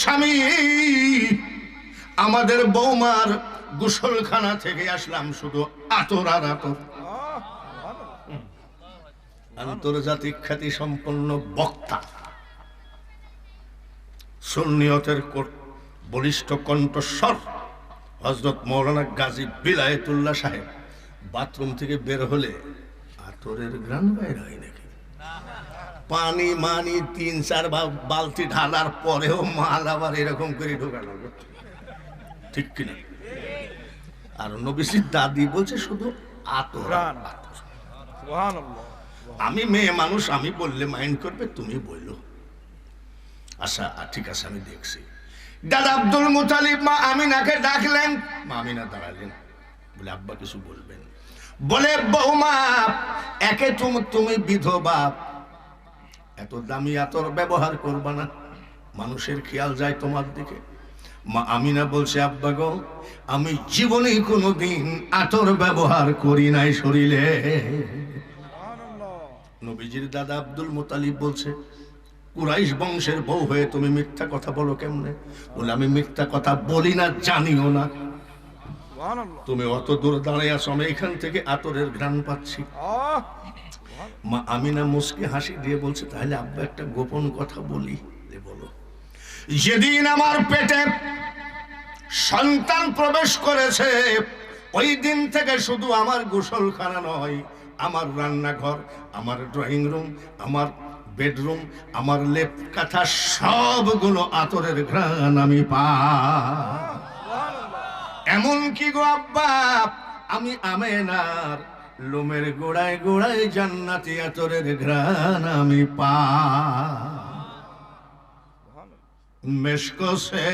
স্বামী, আমাদের বৌমার গোসলখানা থেকে আসলাম শুধু আতর আর আতর। আন্তর্জাতিক খ্যাতি সম্পন্ন বক্তা। সুন্নিয়তের বলিষ্ঠ কণ্ঠস্বর হজরত মৌলানা গাজী বিলায়তুল্লাহ সাহেব। বাথরুম থেকে বের হলে আতরের গ্রান বাইর হয় নাকি? পানি মানি তিন চার বালতি ঢালার পরেও মাল আবার এরকম করে ঢোকানো ঠিক কিনা? আর নবিসির দাদি বলছে শুধু আতর আমি মেয়ে মানুষ আমি বললে মাইন্ড করবে তুমি বলল আচ্ছা ঠিক আছে আমি দেখছি। দাদা আব্দুল মুতালিব মা আমিনাকে ডাকলেন। মা আমিনা দাঁড়ালেন। বলে আব্বা কিছু বলবেন। বলে বৌমা একে তুমি তুমি বিধবা। এত দামি আতর ব্যবহার করবা না। মানুষের খেয়াল যায় তোমার দিকে। মা আমিনা বলছে আব্বা গো আমি জীবনে কোনোদিন আতর ব্যবহার করি নাই শরীরে। নবীজির দাদা আব্দুল মোতালিব বলছে কুরাইশ বংশের বউ হয়ে তুমি মিথ্যা কথা বলো কেমনে? বলে আমি মিথ্যা কথা বলি না জানিও না। তুমি অত দূর দাঁড়িয়ে আসো আমি এখান থেকে আতরের ঘ্রাণ পাচ্ছি। মা আমিনা মুসকে হাসি দিয়ে বলছে তাহলে আব্বা একটা গোপন কথা বলি। বলে, বলো যেদিন আমার পেটে সন্তান প্রবেশ করেছে ওই দিন থেকে শুধু আমার গোসল গোসলখানা নয় আমার রান্নাঘর আমার ড্রয়িং রুম আমার বেডরুম আমার লেপ কাঁথা সবগুলো আতরের ঘ্রাণ আমি পা এমন কি গো আব্বা আমি আমেনার লোমের গোড়ায় গোড়ায় জান্নাতি আতরের ঘ্রাণ আমি পা। মেশকো সে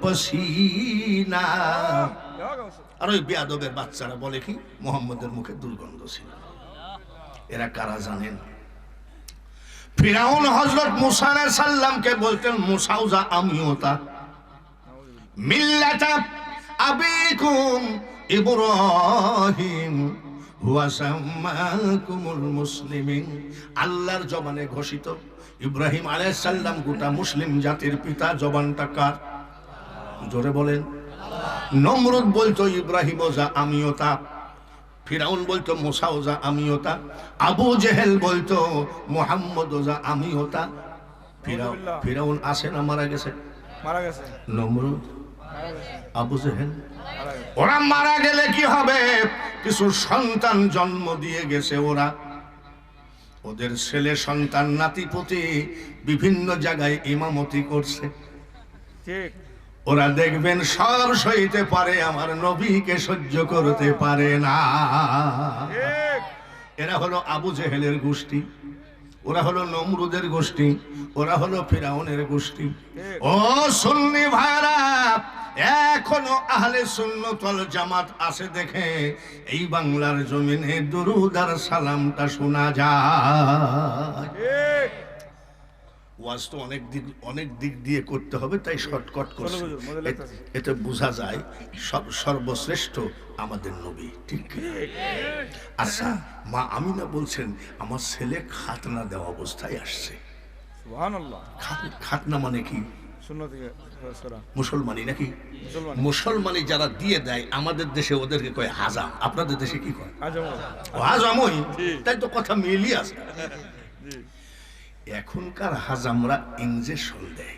পসিনা আর ওই বেয়াদবের বাচ্চারা বলে কি? মোহাম্মদের মুখে দুর্গন্ধ ছিল। এরা কারা জানেন? ফিরাউন হজরত মুসা সাল্লামকে বলতেন, মুসাউজা, আমিও তা। মিল্লাটা আবিকুম ইব্রাহিম হুয়া আল্লাহর জবানে ঘোষিত ইব্রাহিম আলাইহিস সালাম গোটা মুসলিম জাতির পিতা জবানটা কার? জোরে বলেন। নমরুদ বলতো ইব্রাহিম ওজা আমিও তা। ফিরাউন বলতো মোসা ওজা আমিও তা। আবু জেহেল বলতো মোহাম্মদ ওজা আমিও তা। ফিরাউন ফিরাউন আসে না মারা গেছে? মারা গেছে। নমরুদ মারা গেছে। আবু জেহেল ওরা মারা গেলে কি হবে? কিছু সন্তান জন্ম দিয়ে গেছে ওরা। ওদের ছেলে সন্তান নাতিপতি বিভিন্ন জায়গায় ইমামতি করছে। ঠিক। ওরা দেখবেন সব সইতে পারে আমার নবীকে সহ্য করতে পারে না। এরা হলো আবু জেহেলের গোষ্ঠী। ওরা হলো নমরুদের গোষ্ঠী ওরা হলো ফেরাউনের গোষ্ঠী। ও সুন্নি ভাইরা এখনও আহলে তল জামাত আছে দেখে এই বাংলার জমিনে দুরুদার সালামটা শোনা যায়। ওয়াজ তো অনেক দিক অনেক দিক দিয়ে করতে হবে তাই শর্টকাট করছে। এতে বোঝা যায় সব সর্বশ্রেষ্ঠ আমাদের নবী ঠিক আচ্ছা মা আমিনা বলছেন আমার ছেলে খাতনা দেওয়া অবস্থায় আসছে। খাতনা মানে কি? মুসলমানি নাকি? মুসলমানি। যারা দিয়ে দেয় আমাদের দেশে ওদেরকে কয় হাজাম। আপনাদের দেশে কি কয়? হাজামই। তাই তো কথা মিলিয়ে আছে। এখনকার হাজামরা ইঞ্জেকশন দেয়।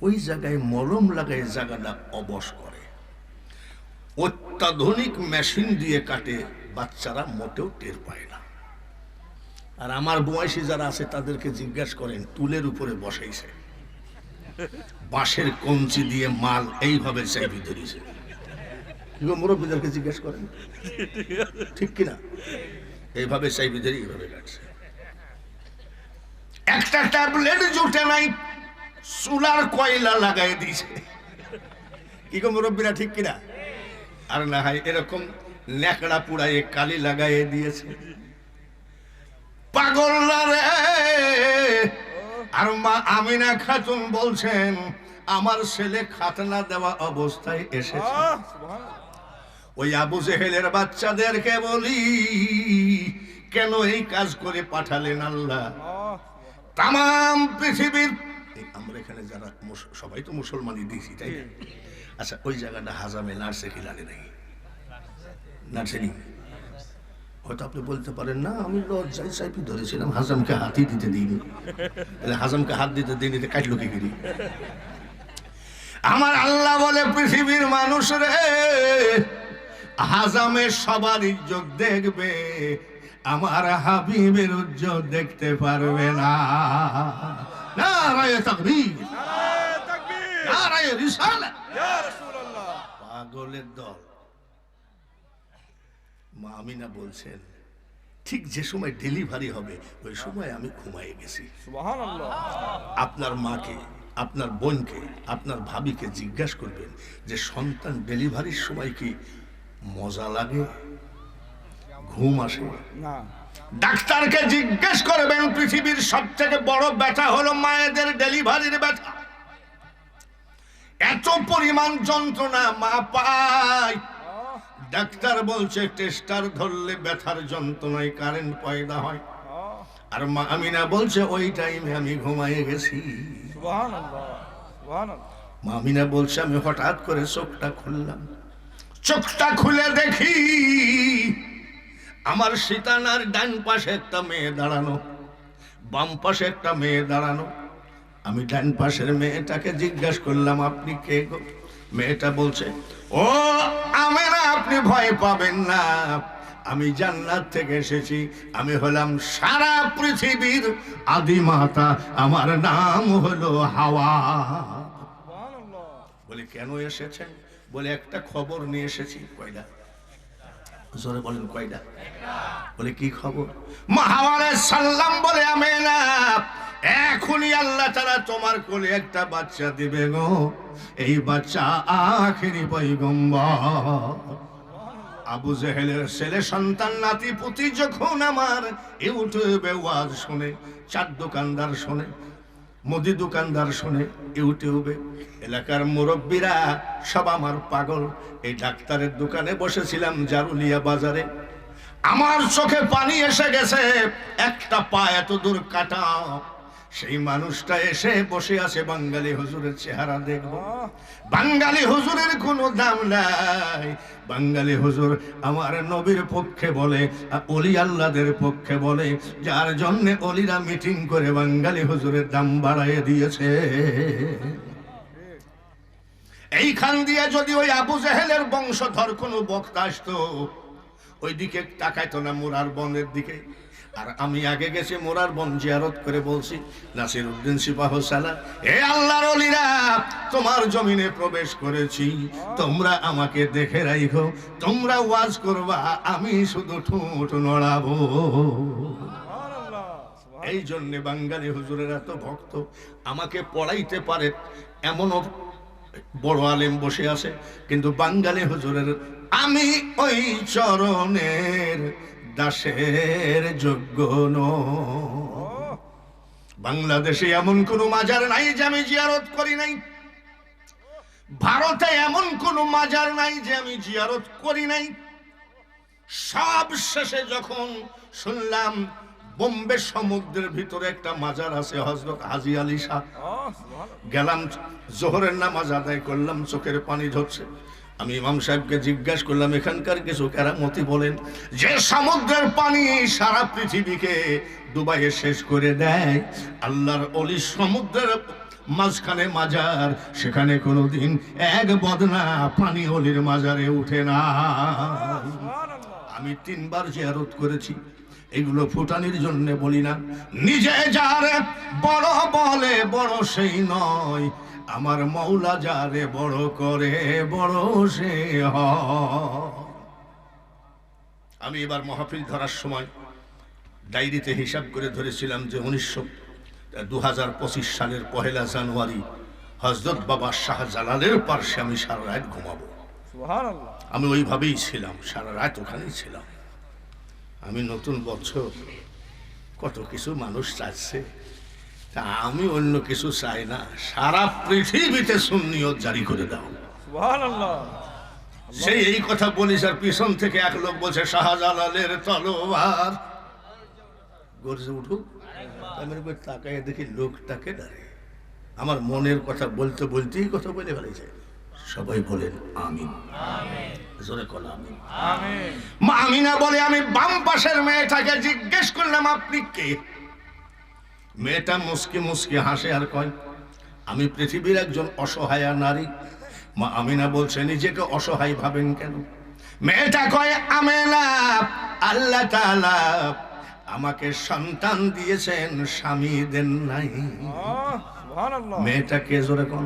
ওই জায়গায় মলম লাগায় জায়গাটা অবশ করে। অত্যাধুনিক মেশিন দিয়ে কাটে, বাচ্চারা মোটেও টের পায় না। আর আমার বয়সী যারা আছে, তাদেরকে জিজ্ঞাসা করেন টুলের উপরে বসাইছে? বাঁশের কঞ্চি দিয়ে মাল এইভাবে চাইবি ধরিছে। মুরব্বীদেরকে জিজ্ঞাসা করেন? ঠিক কিনা? এইভাবে চাইবি ধরে এইভাবে কাটছে। একটা ট্যাবলেট জুটে নাই সোলার কয়লা লাগাই দিয়েছে কি গো মুরব্বীরা, ঠিক কিনা? আর না হয় এরকম ন্যাকড়া পুড়াইয়ে কালি লাগাইয়ে দিয়েছে। পাগলরা রে। আর মা আমিনা খাতুন বলছেন, আমার ছেলে খাতনা দেওয়া অবস্থায় এসেছে। ওই আবু জেহেলের বাচ্চাদেরকে বলি, কেন এই কাজ করে পাঠালেন আল্লাহ? তাম পৃথিবীর আমরা এখানে যারা সবাই তো মুসলমানই দিয়েছি তাই আচ্ছা ওই জায়গাটা হাজামে নার্সে কি লাগে নাই? নার্সেরি হয়তো আপনি বলতে পারেন, না, আমি লজ্জায় চাইপি ধরেছিলাম, হাজামকে হাতই দিতে দিইনি। তাহলে হাজামকে হাত দিতে দিইনি তো কাটলো কি করি আমার আল্লাহ বলে, পৃথিবীর মানুষ রে হাজামের সবার ইজ্জত দেখবে আমার হাবিবের উজ্জ্বল দেখতে পারবে না। পাগলের দল। মা আমিনা বলছেন ঠিক যে সময় ডেলিভারি হবে ওই সময় আমি ঘুমাই গেছি। আপনার মাকে আপনার বোনকে আপনার ভাবিকে জিজ্ঞাসা করবেন যে সন্তান ডেলিভারির সময় কি মজা লাগে? ঘুম আসে। ডাক্তারকে জিজ্ঞেস করবেন পৃথিবীর সব থেকে বড় ব্যথা হলো মায়েদের ডেলিভারির ব্যথা। এত পরিমাণ যন্ত্রণা মা পায়। ডাক্তার বলছে টেস্টার ধরলে ব্যথার যন্ত্রণায় কারেন্ট পয়দা হয়। আর মা আমিনা বলছে ওই টাইমে আমি ঘুমাইয়ে গেছি। মামিনা বলছে আমি হঠাৎ করে চোখটা খুললাম। চোখটা খুলে দেখি আমার সীতানার ডান পাশে একটা মেয়ে দাঁড়ানো, বাম পাশে একটা মেয়ে দাঁড়ানো। আমি ডান পাশের মেয়েটাকে জিজ্ঞাসা করলাম, আপনি কে গো? মেয়েটা বলছে, ও আমেনা আপনি ভয় পাবেন না। আমি জান্নাত থেকে এসেছি, আমি হলাম সারা পৃথিবীর আদিমাতা আমার নাম হলো হাওয়া। বলে, কেন এসেছেন? বলে, একটা খবর নিয়ে এসেছি। কয়টা জোরে বলেন, কয়টা? বলে, কি খবর? মহাওয়ারে সাল্লাম বলে আমি না এখনই আল্লাহ তারা তোমার কোলে একটা বাচ্চা দিবে গো। এই বাচ্চা আখেরি পৈগম্বর আবু জেহেলের ছেলে, সন্তান, নাতি, পুতি যখন আমার ইউটিউবে ওয়াজ শুনে, চার দোকানদার শোনে মুদি দোকানদার শোনে ইউটিউবে, এলাকার মুরব্বীরা সব আমার পাগল। এই ডাক্তারের দোকানে বসেছিলাম জারুলিয়া বাজারে। আমার চোখে পানি এসে গেছে, একটা পা এত দূর কাটা। সেই মানুষটা এসে বসে আছে বাঙালি হুজুরের চেহারা দেখব। বাঙালি হুজুরের কোনো দাম নাই। বাঙালি হুজুর আমার নবীর পক্ষে বলে অলি আল্লাদের পক্ষে বলে যার জন্যে অলিরা মিটিং করে বাঙালি হুজুরের দাম বাড়াইয়ে দিয়েছে। এইখান দিয়ে যদি ওই আবু জাহেলের বংশধর কোনো বক্তা আসতো ওইদিকে তাকাইতো না মোরার বনের দিকে। আর আমি আগে গেছি মোরার বন জিয়ারত করে বলছি নাসির উদ্দিন সিপাহ সালা এ আল্লাহর অলিরা তোমার জমিনে প্রবেশ করেছি তোমরা আমাকে দেখে রাখো তোমরা ওয়াজ করবা আমি শুধু ঠোঁট নড়াবো। এই জন্য বাঙালি হুজুরের এত ভক্ত আমাকে পড়াইতে পারে এমনও বড় আলেম বসে আছে কিন্তু বাঙালি হুজুরের আমি ওই চরণের দাসের যোগ্য। বাংলাদেশে এমন কোন মাজার নাই যে আমি জিয়ারত করি নাই। ভারতে এমন কোন মাজার নাই যে আমি জিয়ারত করি নাই। সব শেষে যখন শুনলাম বোম্বে সমুদ্রের ভিতরে একটা মাজার আছে হজরত হাজি আলী শাহ। গেলাম জোহরের নামাজ আদায় করলাম চোখের পানি ঝরছে। আমি ইমাম সাহেবকে জিজ্ঞাসা করলাম, এখানকার কিছু কেরামতি বলেন? যে সমুদ্রের পানি সারা পৃথিবীকে দুবাইয়ে শেষ করে দেয়, আল্লাহর অলি সমুদ্রের মাঝখানে মাজার, সেখানে কোনোদিন এক বদনা পানি অলির মাজারে উঠে না। আমি তিনবার জিয়ারত করেছি। এগুলো ফুটানির জন্য বলি না। নিজে যারে বড় বলে, বড় সেই নয়। আমার মৌলা যারে বড় করে বড় সে হয়। আমি এবার মহাফিল ধরার সময় ডায়েরিতে হিসাব করে ধরেছিলাম যে উনিশশো দু হাজার পঁচিশ সালের পহেলা জানুয়ারি হজরত বাবা শাহজালালের পার্শ্বে আমি সারা রাত ঘুমাবো। আমি ওইভাবেই ছিলাম সারা রাত ওখানেই ছিলাম। আমি নতুন বছর কত কিছু মানুষ চাচ্ছে তা আমি অন্য কিছু চাই না। সারা পৃথিবীতে সুন্নিয়ত জারি করে দাও। সেই এই কথা বলিস আর পিছন থেকে এক লোক বলছে শাহজালালের তলোয়ার। গর্জে উঠুক আমি তাকায় দেখি লোকটাকে ডারে আমার মনের কথা বলতে বলতেই কথা বলে ফেলেছে। সবাই বলেন আমিন। জোরে কল আমিন। আমিন। মা আমিনা বলে আমি বাম পাশের মেয়েটাকে জিজ্ঞেস করলাম আপনি কে? মেয়েটা মুসকি মুসকি হাসে আর কয় আমি পৃথিবীর একজন অসহায়া নারী। মা আমিনা বলছে নিজেকে অসহায় ভাবেন কেন? মেয়েটা কয় আমেনা আল্লাহ তাআলা আমাকে সন্তান দিয়েছেন স্বামী দেন নাই। মেয়েটা কে জোরে কোন?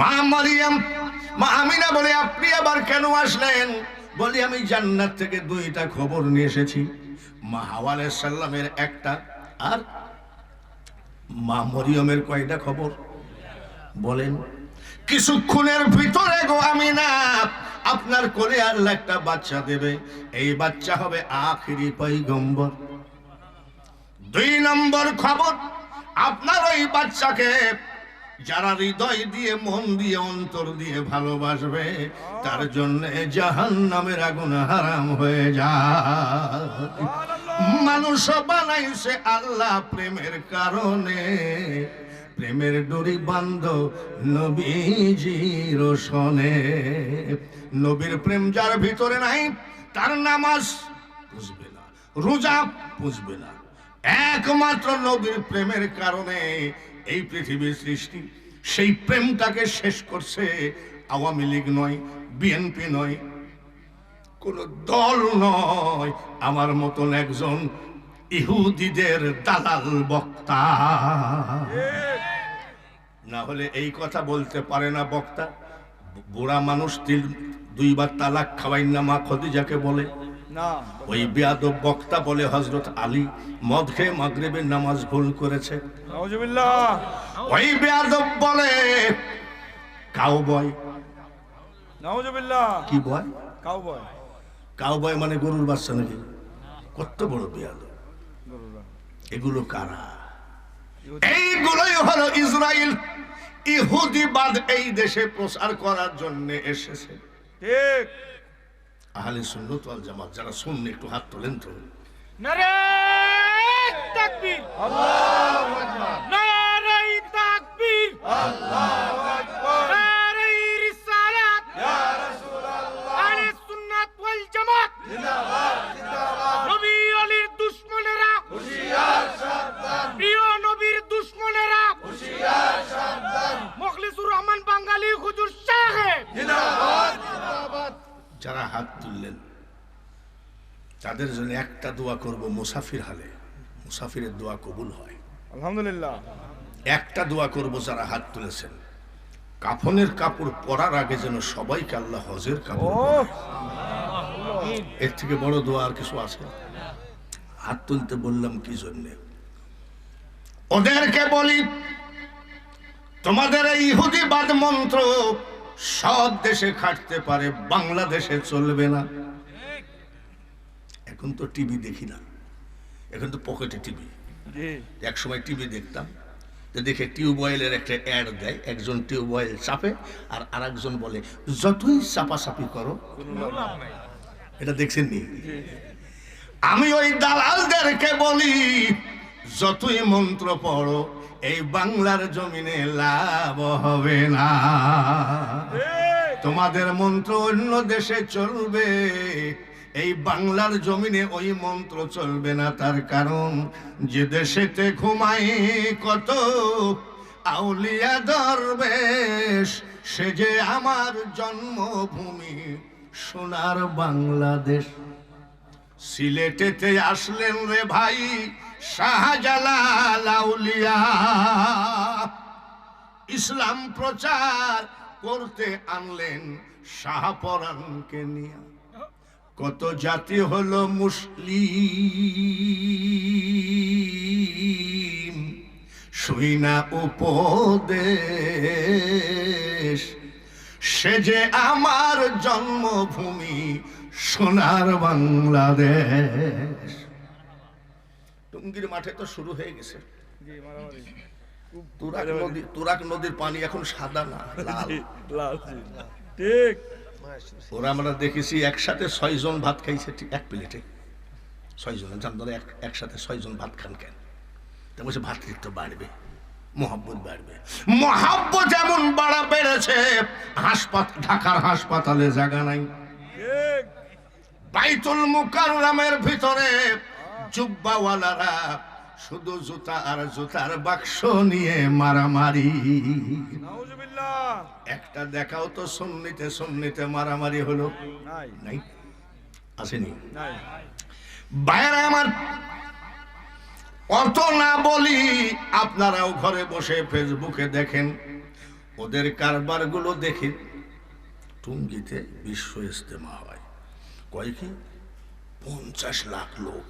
মা মারিয়াম মা আমিনা বলে আপনি আবার কেন আসলেন? বলি আমি জান্নাত থেকে দুইটা খবর নিয়ে এসেছি। মা হাওয়ালে সাল্লামের একটা আর মা মরিয়মের কয়টা খবর? বলেন, কিছুক্ষণের ভিতরে গো আমি না আপনার কোলে আল্লাহ একটা বাচ্চা দেবে। এই বাচ্চা হবে আখিরি পৈগম্বর দুই নম্বর খবর, আপনার ওই বাচ্চাকে যারা হৃদয় দিয়ে, মন দিয়ে, অন্তর দিয়ে ভালোবাসবে, তার জন্য জাহান নামের আগুন হারাম হয়ে যায়। মানুষ বানাইছে আল্লাহ প্রেমের কারণে। প্রেমের ডোরি বান্ধ নবীজির শোনে। নবীর প্রেম যার ভিতরে নাই, তার নামাজ বুঝবে না, রোজা বুঝবে না। একমাত্র নবীর প্রেমের কারণে এই পৃথিবীর সৃষ্টি সেই প্রেমটাকে শেষ করছে আওয়ামী লীগ নয়, বিএনপি নয় কোন দল নয়। আমার মতন একজন ইহুদিদের দালাল বক্তা। না হলে এই কথা বলতে পারে না বক্তা। বুড়া মানুষ তিল দুইবার তালাক খাওয়াই না মা খদিজাকে বলে। না ওই বেয়াদব বক্তা বলে হজরত আলী মদ খেয়ে মাগরেবের নামাজ ভুল করেছে। ওই বেয়াদব বলে কাউ বয় কি বয়? কাউ বয় মানে গরুর বাচ্চা নাকি? কত বড় গরুরা এগুলো কারা? এইগুলোই হলো ইসরায়েল ইহুদিবাদ এই দেশে প্রচার করার জন্য এসেছে। ঠিক। আহলে সুন্নত ওয়াল জামাত যারা শুননি একটু হাত তোলেন তো। নারে তাকবীর। আল্লাহু আকবার। নারে তাকবীর। আল্লাহু প্রিয় নবীর দুশমনেরা হুশিয়ার রহমান বাঙালি হুজুর সাহেব। জিন্দাবাদ। জিন্দাবাদ। যারা হাত তুললেন তাদের জন্য একটা দোয়া করব মুসাফির হালে। মুসাফিরের দোয়া কবুল হয়। আলহামদুলিল্লাহ। একটা দোয়া করব যারা হাত তুলেছেন। কাফনের কাপড় পরার আগে যেন সবাইকে আল্লাহ হজের কাপড় এর থেকে বড় দোয়া আর কিছু আছে? হাত তুলতে বললাম কি জন্যে? ওদেরকে বলি তোমাদের এই ইহুদিবাদ মন্ত্র সব দেশে খাটতে পারে বাংলাদেশে চলবে না। এখন তো টিভি দেখি না। এখন তো পকেটে টিভি। এক সময় টিভি দেখতাম তো দেখে টিউবওয়েলের একটা অ্যাড দেয় একজন টিউবওয়েল চাপে আর আরেকজন বলে যতই চাপাচাপি করো এটা দেখছেন নি আমি ওই দালালদেরকে বলি, যতই মন্ত্র পড়ো, এই বাংলার জমিনে লাভ হবে না। তোমাদের মন্ত্র অন্য দেশে চলবে, এই বাংলার জমিনে ওই মন্ত্র চলবে না। তার কারণ, যে দেশেতে ঘুমাই কত আউলিয়া দরবেশ, সে যে আমার জন্মভূমি সোনার বাংলাদেশ। সিলেটেতে আসলেন রে ভাই শাহজালাল ইসলাম প্রচার করতে আনলেন শাহপরানকে নিয়ে। কত জাতি হলো মুসলিম। শুইনা উপদেশ। সে যে আমার জন্মভূমি সোনার বাংলাদেশ। টুঙ্গির মাঠে তো শুরু হয়ে গেছে। জি তুরাক নদী তুরাক নদীর পানি এখন সাদা না লাল জি, লাল। জি। ঠিক। ওরা আমরা দেখেছি একসাথে ছয়জন ভাত খাইছে ঠিক এক প্লেটে। ছয়জন জান ধরে এক একসাথে ছয়জন ভাত খান কেন? তা বলছে ভাতৃত্ব বাড়বে মহাব্বত বাড়বে। মহাব্বত যেমন বাড়া বেড়েছে হাসপাতাল ঢাকার হাসপাতালে জায়গা নাই। বাইতুল মুকাররমের ভিতরে জুব্বাওয়ালারা শুধু জুতা আর জুতার বাক্স নিয়ে মারামারি। একটা দেখাও তো সুন্নিতে সুন্নিতে মারামারি হলো। নাই। আসেনি। বাইরে আমার অত না বলি আপনারাও ঘরে বসে ফেসবুকে দেখেন ওদের কারবারগুলো দেখেন টুঙ্গিতে বিশ্ব ইস্তেমা কয় কি? পঞ্চাশ লাখ লোক।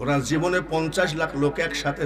ওরা জীবনে পঞ্চাশ লাখ লোক একসাথে